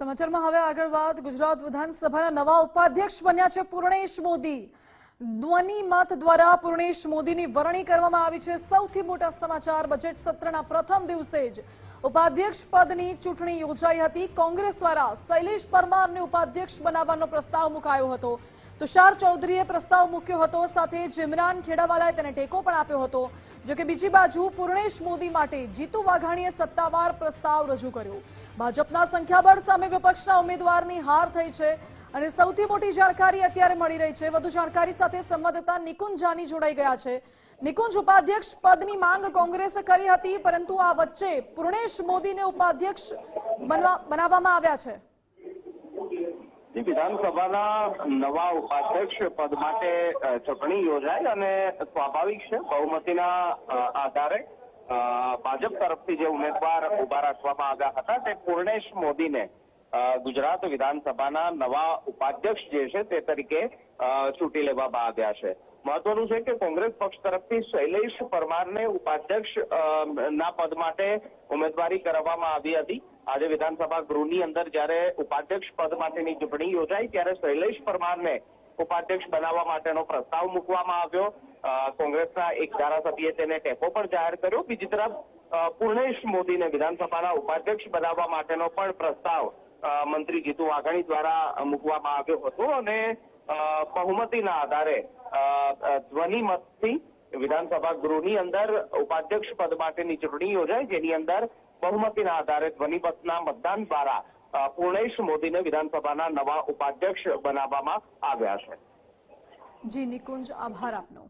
સમાચારમાં હવે આગળ વાત ગુજરાત વિધાનસભાના નવા ઉપાધ્યક્ષ બન્યા છે પૂર્ણેશ મોદી. ધ્વનિ મત દ્વારા પૂર્ણેશ મોદીની વરણી કરવામાં આવી છે. સૌથી મોટા સમાચાર બજેટ સત્રના પ્રથમ દિવસે જ ઉપાધ્યક્ષ પદની ચૂંટણી યોજાઈ હતી. કોંગ્રેસ દ્વારા શૈલેષ પરમારને ઉપાધ્યક્ષ બનાવવાનો પ્રસ્તાવ મુકાયો હતો. તુષાર ચૌધરીએ પ્રસ્તાવ મૂક્યો હતો, સાથે જ ઇમરાન ખેડાવાલાએ તેને ટેકો પણ આપ્યો હતો. જોકે બીજી બાજુ પૂર્ણેશ મોદી માટે જીતુ વાઘાણીએ સત્તાવાર પ્રસ્તાવ રજૂ કર્યો. ભાજપના સંખ્યાબળ સામે વિપક્ષના ઉમેદવારની હાર થઈ છે. અને સૌથી મોટી જાણકારી અત્યારે મળી રહી છે. વધુ જાણકારી સાથે સંવાદદાતા નિકુંજ જાની જોડાઈ ગયા છે. નિકુંજ, ઉપાધ્યક્ષ પદની માંગ કોંગ્રેસે કરી હતી, પરંતુ આ વચ્ચે પૂર્ણેશ મોદીને ઉપાધ્યક્ષ બનાવવામાં આવ્યા છે. વિધાનસભાના નવા ઉપાધ્યક્ષ પદ માટે ચૂંટણી યોજાય અને સ્વાભાવિક છે, બહુમતીના આધારે ભાજપ તરફથી જે ઉમેદવાર ઊભા રાખવામાં આવ્યા હતા, તે પૂર્ણેશ મોદીને ગુજરાત વિધાનસભાના નવા ઉપાધ્યક્ષ જે છે તે તરીકે ચૂંટી લેવામાં આવ્યા છે. મહત્વનું છે કે કોંગ્રેસ પક્ષ તરફથી શૈલેષ પરમારને ઉપાધ્યક્ષ ના પદ માટે ઉમેદવારી કરવામાં આવી હતી. આજે વિધાનસભા ગૃહની અંદર જ્યારે ઉપાધ્યક્ષ પદ માટેની ચૂંટણી યોજાઈ, ત્યારે શૈલેષ પરમારને ઉપાધ્યક્ષ બનાવવા માટેનો પ્રસ્તાવ મૂકવામાં આવ્યો. કોંગ્રેસના એક ધારાસભ્યએ તેને ટેકો પણ જાહેર કર્યો. બીજી તરફ પૂર્ણેશ મોદીને વિધાનસભાના ઉપાધ્યક્ષ બનાવવા માટેનો પણ પ્રસ્તાવ મંત્રી જીતુ વાઘાણી દ્વારા મૂકવામાં આવ્યો હતો અને બહુમતીના આધારે ધ્વનિ વિધાનસભા ગૃહની અંદર ઉપાધ્યક્ષ પદ માટેની ચૂંટણી યોજાઈ, જેની અંદર બહુમતીના આધારે ધ્વનિમતના મતદાન દ્વારા પૂર્ણેશ મોદીને વિધાનસભાના નવા ઉપાધ્યક્ષ બનાવવામાં આવ્યા છે. જી, નિકુંજ, આભાર આપનો.